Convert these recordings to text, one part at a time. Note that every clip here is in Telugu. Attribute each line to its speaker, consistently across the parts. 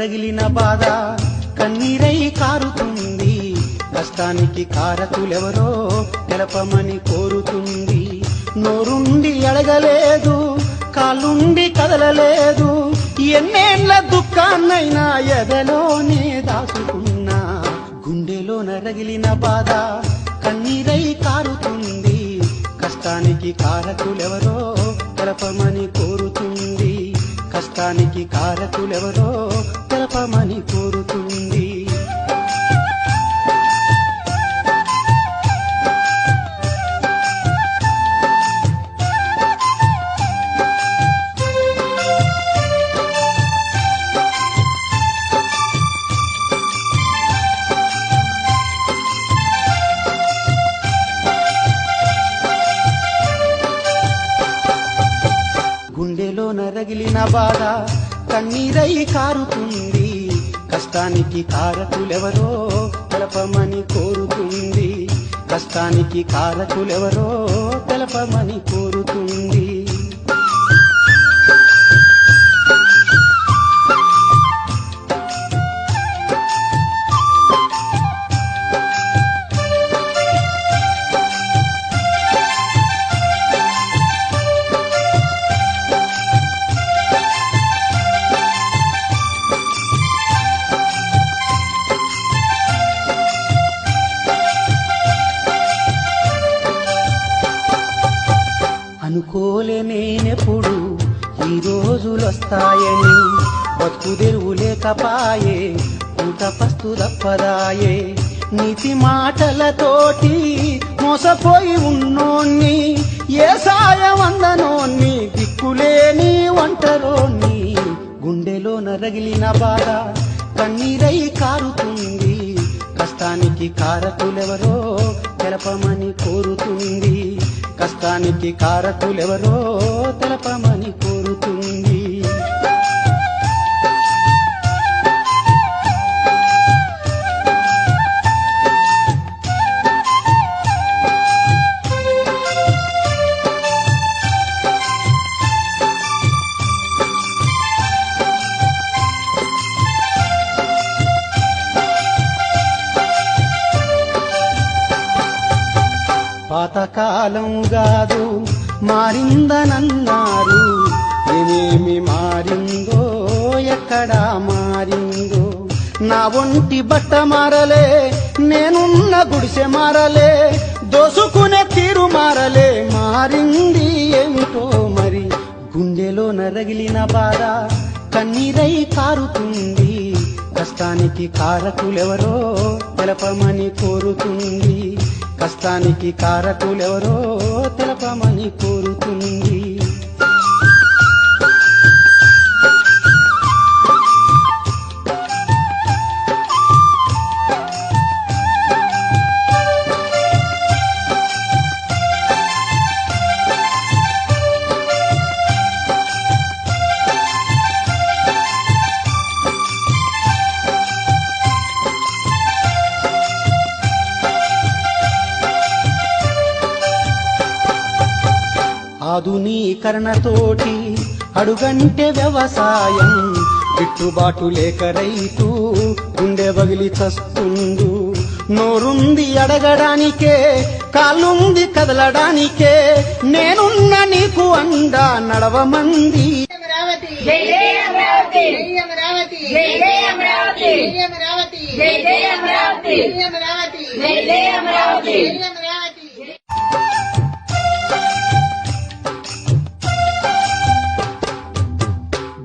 Speaker 1: రగిలిన బాధ కన్నీరై కారుతుంది. కష్టానికి కారకులెవరో తెలపమని కోరుతుంది. నోరుండి అడగలేదు కాలుండి కదలలేదు. ఎన్నేళ్ళ దుఃఖాన్నైనా ఎదలోనే దాచుకున్నా గుండెలోన రగిలిన బాధ కన్నీరై కారుతుంది. కష్టానికి కారకులెవరో తెలపమని కోరుతుంది. కష్టానికి కారకులెవరో తెలపమని కోరుతుంది. గుండెలో నరగిలిన బాధ కన్నీరై కారుతుంది. కష్టానికి కారకులెవరో తెలపమని కోరుతుంది. కష్టానికి కారకులెవరో తెలపమని కోరుతుంది. బతుకు తెరువు లేకపాయే పూట తప్పదాయే. నీతి మాటలతోటి మోసపోయి ఉన్నోన్ని ఏ సాయం అందనోన్ని దిక్కులేని ఒంటరోన్ని గుండెలో నరగిలిన బాధ కన్నీరై కారుతుంది. కష్టానికి కారకులెవరో తెలపమని కోరుతుంది. కష్టానికి కారకులెవరో తెలపమని కోరు కాలం కాదు మారిందనన్నారు. ఏమేమి మారిందో ఎక్కడా మారిందో. నా ఒంటి బట్ట మారలే నేనున్న గుడిసె మారలే. దోసుకునే తీరు మారలే మారింది ఏమిటో మరి. గుండెలో నరగిలిన బాధ కన్నీరై కారుతుంది. కష్టానికి కారకులెవరో తెలపమని కోరుతుంది. కష్టానికి కారకులెవరో తెలపమని కోరుతుంది ఆధునీకరణతోటి అడుగంటే వ్యవసాయం గిట్టుబాటు లేక రైతు గుండె బగిలి చస్తుండు. నోరుంది అడగడానికే కాళ్ళుంది కదలడానికే నేనున్న నీకు అండా నడవమంది.
Speaker 2: అమరావతి.
Speaker 3: జై జై అమరావతి.
Speaker 2: జై అమరావతి
Speaker 3: జై జై అమరావతి.
Speaker 2: జై అమరావతి.
Speaker 3: జై జై అమరావతి.
Speaker 2: జై అమరావతి.
Speaker 3: జై జై అమరావతి.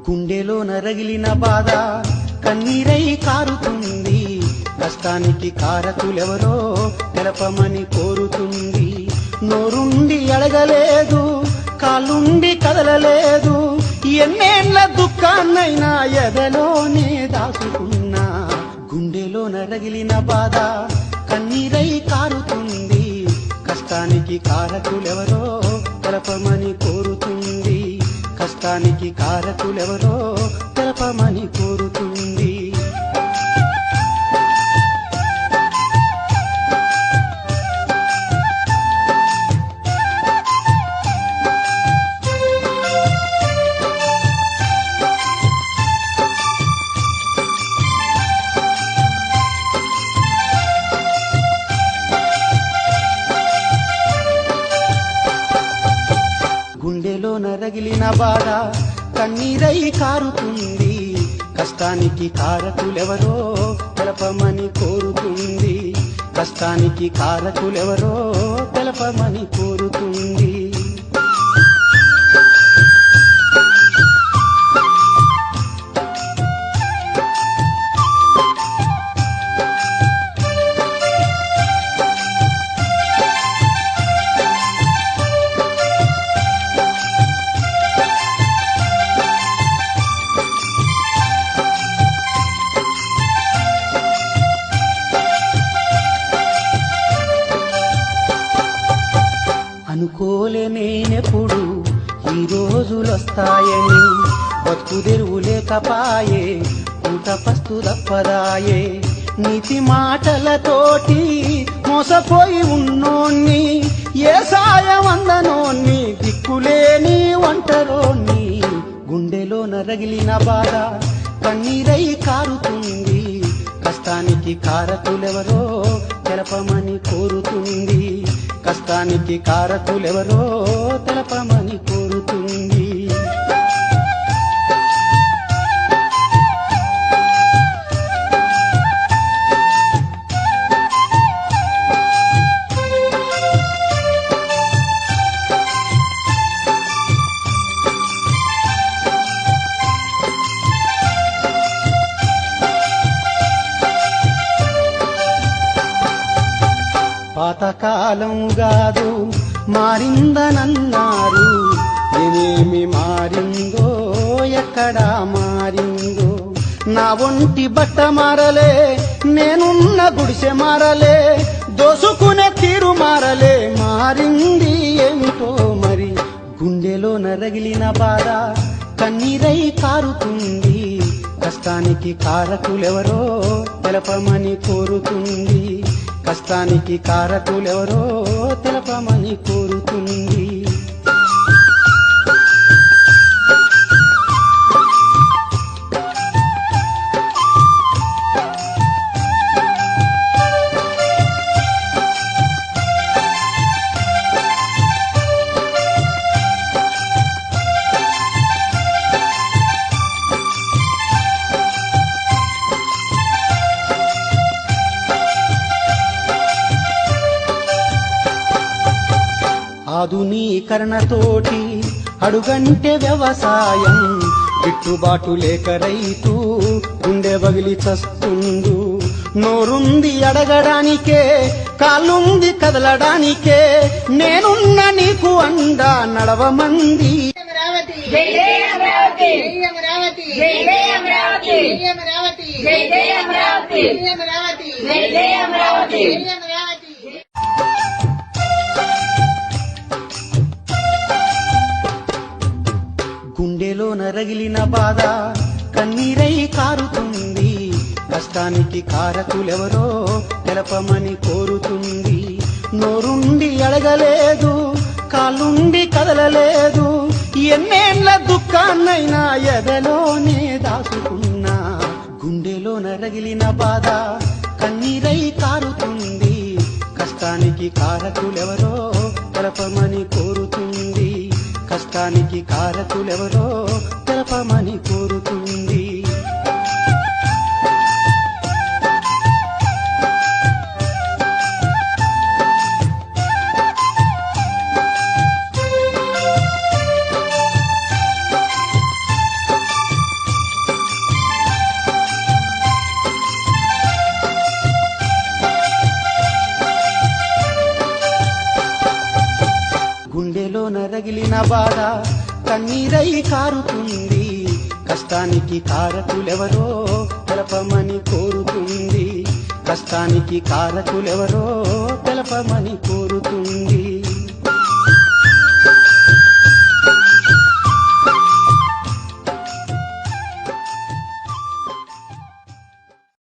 Speaker 1: గుండెలో నరగిలిన బాధ కన్నీరై కారుతుంది. కష్టానికి కారకులెవరో తెలపమని కోరుతుంది. నోరుండి అడగలేదు కాలుండి కదలలేదు. ఎన్నేళ్ళ దుఃఖాన్నైనా ఎదలోనే దాచుకున్నా. గుండెలో నరగిలిన బాధ కన్నీరై కారుతుంది. కష్టానికి కారకులెవరో తెలపమని కోరుతుంది. రాష్ట్రానికి కారకులెవరో తెలపమని కోరు గుండెలో నరగిలిన బాధ కన్నీరై కారుతుంది. కష్టానికి కారకులెవరో తెలపమని కోరుతుంది. కష్టానికి కారకులెవరో తెలపమని కోరుతుంది. తెరువు లేకపాయే ఊట తప్పదాయే. నీతి మాటలతోటి మోసపోయి ఉన్నోన్ని ఏ సాయం అందనోన్ని దిక్కులేని ఒంటరోన్ని గుండెలో నరగిలిన బాధ కన్నీరై కారుతుంది. కష్టానికి కారకులెవరో తెలపమని కోరుతుంది. కష్టానికి కారకులెవరో తెలపమని కోరు పాతకాలం కాదు మారిందనన్నారు. నేనేమి మారిందో ఎక్కడా మారిందో. నా ఒంటి బట్ట మారలే నేనున్న గుడిసె మారలే దోసుకునే తీరు మారలే. మారింది ఏమిటో మరి? గుండెలో నరగిలిన బాధ కన్నీరై కారుతుంది. కష్టానికి కారకులెవరో తెలపమని కోరుతుంది. కష్టానికి కారకులెవరో తెలపమని కోరు ఆధునీకరణతోటి అడుగంటే వ్యవసాయం గిట్టుబాటు లేక రైతు గుండె బగిలి చస్తుండు నోరుంది అడగడానికే కాళ్ళుంది కదలడానికే నేనున్న నీకు అండా నడవమంది
Speaker 2: అమరావతి
Speaker 1: నరగిలిన బాధ కన్నీరై కారుతుంది. కష్టానికి కారకులెవరో తెలపమని కోరుతుంది. నోరుండి అడగలేదు కాలుండి కదలలేదు. ఎన్నేళ్ళ దుఃఖాన్నైనా ఎదలోనే దాచుకున్నా గుండెలో నరగిలిన బాధ కన్నీరై కారుతుంది. కష్టానికి కారకులెవరో తెలపమని కోరుతుంది. కష్టానికి కారకులెవరో తెలపమని కోరుతుంది. కారుతుంది కష్టానికి కారకులెవరో తెలపమని కోరుతుంది. కష్టానికి కారకులెవరో తెలపమని కోరుతుంది.